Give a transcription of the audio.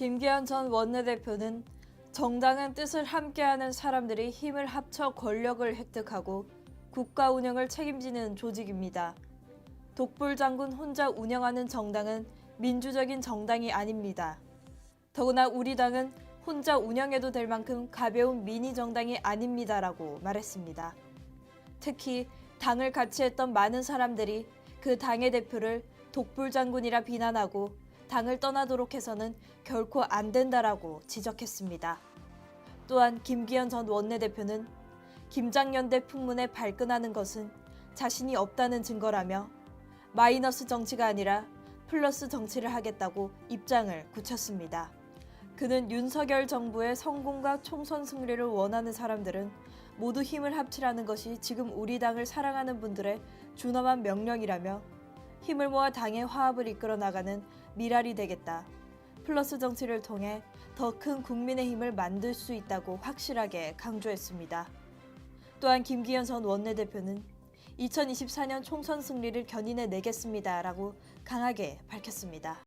김기현 전 원내대표는 정당은 뜻을 함께하는 사람들이 힘을 합쳐 권력을 획득하고 국가 운영을 책임지는 조직입니다. 독불 장군 혼자 운영하는 정당은 민주적인 정당이 아닙니다. 더구나 우리 당은 혼자 운영해도 될 만큼 가벼운 미니 정당이 아닙니다라고 말했습니다. 특히 당을 같이 했던 많은 사람들이 그 당의 대표를 독불 장군이라 비난하고 당을 떠나도록 해서는 결코 안 된다라고 지적했습니다. 또한 김기현 전 원내대표는 김장연대 풍문에 발끈하는 것은 자신이 없다는 증거라며 마이너스 정치가 아니라 플러스 정치를 하겠다고 입장을 굳혔습니다. 그는 윤석열 정부의 성공과 총선 승리를 원하는 사람들은 모두 힘을 합치라는 것이 지금 우리 당을 사랑하는 분들의 준엄한 명령이라며 힘을 모아 당의 화합을 이끌어 나가는 미랄이 되겠다. 플러스 정치를 통해 더 큰 국민의 힘을 만들 수 있다고 확실하게 강조했습니다. 또한 김기현 전 원내대표는 2024년 총선 승리를 견인해 내겠습니다라고 강하게 밝혔습니다.